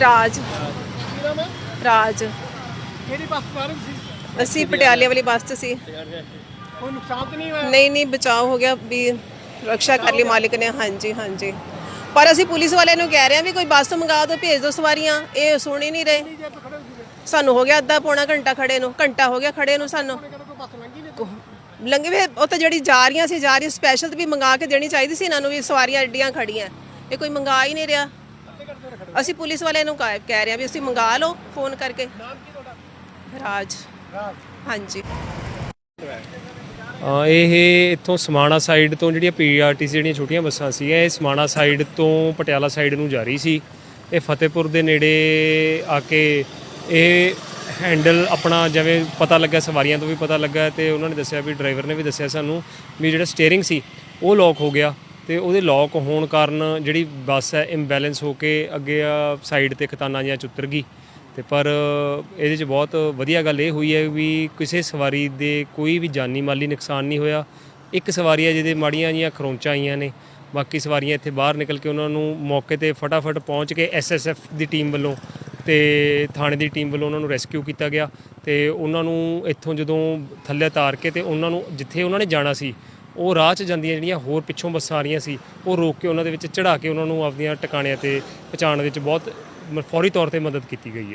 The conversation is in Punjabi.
ਰਾਜ। ਰਾਜ। ਕਿਹੜੀ ਬੱਸ ਰਹੀ ਸੀ? ਅਸੀਂ ਪਟਿਆਲੇ ਵਾਲੀ ਬੱਸ 'ਚ ਸੀ। ਕੋਈ ਨੁਕਸਾਨ ਤਾਂ ਨਹੀਂ ਹੋਇਆ? ਨਹੀਂ ਨਹੀਂ ਬਚਾਅ ਹੋ ਗਿਆ ਵੀ ਰੱਖਿਆ ਕਰ ਲਈ ਮਾਲਿਕ ਨੇ। ਹਾਂਜੀ ਹਾਂਜੀ। ਪਰ ਅਸੀਂ ਪੁਲਿਸ ਵਾਲਿਆਂ ਨੂੰ ਕਹਿ ਰਹੇ ਹਾਂ ਵੀ ਕੋਈ ਬੱਸ ਮੰਗਾ ਦਿਓ ਭੇਜ ਦਿਓ ਸਵਾਰੀਆਂ। ਇਹ ਸੁਣ ਹੀ ਨਹੀਂ ਰਹੇ। ਜੇ ਤੋਂ ਖੜੇ ਸੀ ਸਾਨੂੰ ਹੋ ਗਿਆ ਅੱਧਾ ਪੌਣਾ ਘੰਟਾ ਖੜੇ ਨੂੰ। ਘੰਟਾ ਹੋ ਗਿਆ ਖੜੇ ਨੂੰ ਸਾਨੂੰ। ਕਹਿੰਦਾ ਕੋਈ ਬੱਸ ਲੰਘੀ ਨਹੀਂ ਲੰਘੇ ਵੇ ਉਹ ਤਾਂ ਜਿਹੜੀ ਜਾ ਰਹੀਆਂ ਸੀ ਜਾ ਰਹੀ ਸਪੈਸ਼ਲ ਤੇ ਵੀ ਮੰਗਾ ਕੇ ਦੇਣੀ ਚਾਹੀਦੀ ਸੀ ਇਹਨਾਂ ਨੂੰ ਵੀ ਸਵਾਰੀਆਂ ਐਡੀਆਂ ਖੜੀਆਂ। ਇਹ ਕੋਈ ਮੰਗਾ ਹੀ ਨਹੀਂ ਰਿਹਾ। ਅਸੀਂ ਪੁਲਿਸ ਵਾਲਿਆਂ ਨੂੰ ਕਹਿ ਕਹਿ ਰਹੇ ਹਾਂ ਵੀ ਅਸੀਂ ਮੰਗਾ ਲਓ ਫੋਨ ਕਰਕੇ। ਰਾਜ। ਹਾਂਜੀ। ਅ, ਇਹ ਇੱਥੋਂ ਸਮਾਣਾ ਸਾਈਡ ਤੋਂ ਜਿਹੜੀਆਂ ਪੀਆਰਟੀਸੀ ਜਿਹੜੀਆਂ ਛੋਟੀਆਂ ਬੱਸਾਂ ਸੀਗੀਆਂ ਇਹ ਸਮਾਣਾ ਸਾਈਡ ਤੋਂ ਪਟਿਆਲਾ ਸਾਈਡ ਨੂੰ ਜਾ ਰਹੀ ਸੀ। ਇਹ ਫਤਿਹਪੁਰ ਦੇ ਨੇੜੇ ਆ ਕੇ ਇਹ ਹੈਂਡਲ ਆਪਣਾ ਜਿਵੇਂ ਪਤਾ ਲੱਗਾ ਸਵਾਰੀਆਂ ਤੋਂ ਵੀ ਪਤਾ ਲੱਗਾ ਤੇ ਉਹਨਾਂ ਨੇ ਦੱਸਿਆ ਵੀ ਡਰਾਈਵਰ ਨੇ ਵੀ ਦੱਸਿਆ ਸਾਨੂੰ ਵੀ ਜਿਹੜਾ ਸਟੀਅਰਿੰਗ ਸੀ ਉਹ ਲੌਕ ਹੋ ਗਿਆ। ਤੇ ਉਹਦੇ ਲੌਕ ਹੋਣ ਕਾਰਨ ਜਿਹੜੀ ਬੱਸ ਹੈ ਇੰਬੈਲੈਂਸ ਹੋ ਕੇ ਅੱਗੇ ਆ ਸਾਈਡ ਤੇ ਖਤਾਨਾ ਜਿਹਾ ਚ ਉਤਰ ਗਈ। ਤੇ ਪਰ ਇਹਦੇ 'ਚ ਬਹੁਤ ਵਧੀਆ ਗੱਲ ਇਹ ਹੋਈ ਹੈ ਵੀ ਕਿਸੇ ਸਵਾਰੀ ਦੇ ਕੋਈ ਵੀ ਜਾਨੀ ਮਾਲੀ ਨੁਕਸਾਨ ਨਹੀਂ ਹੋਇਆ। ਇੱਕ ਸਵਾਰੀ ਹੈ ਜਿਹਦੇ ਮਾੜੀਆਂ ਜੀਆਂ ਖਰੋਂਚਾਂ ਆਈਆਂ ਨੇ। ਬਾਕੀ ਸਵਾਰੀਆਂ ਇੱਥੇ ਬਾਹਰ ਨਿਕਲ ਕੇ ਉਹਨਾਂ ਨੂੰ ਮੌਕੇ ਤੇ ਫਟਾਫਟ ਪਹੁੰਚ ਕੇ ਐਸਐਸਐਫ ਦੀ ਟੀਮ ਵੱਲੋਂ ਤੇ ਥਾਣੇ ਦੀ ਟੀਮ ਵੱਲੋਂ ਉਹਨਾਂ ਨੂੰ ਰੈਸਕਿਊ ਕੀਤਾ ਗਿਆ। ਤੇ ਉਹਨਾਂ ਨੂੰ ਇੱਥੋਂ ਜਦੋਂ ਥੱਲੇ ਉਤਾਰ ਕੇ ਤੇ ਉਹਨਾਂ ਨੂੰ ਜਿੱਥੇ ਉਹਨਾਂ ਨੇ ਜਾਣਾ ਸੀ ਉਹ ਰਾਹ 'ਚ ਜਾਂਦੀਆਂ ਜਿਹੜੀਆਂ ਹੋਰ ਪਿੱਛੋਂ ਬੱਸਾਂ ਆ ਰਹੀਆਂ ਸੀ, ਉਹ ਰੋਕ ਕੇ ਉਹਨਾਂ ਦੇ ਵਿੱਚ ਚੜਾ ਕੇ ਉਹਨਾਂ ਨੂੰ ਆਪਦੀਆਂ ਟਿਕਾਣਿਆਂ ਤੇ ਪਹੁੰਚਾਉਣ ਵਿੱਚ ਬਹੁਤ ਮ- ਫੌਰੀ ਤੌਰ ਤੇ ਮਦਦ ਕੀਤੀ ਗਈ ਹੈ।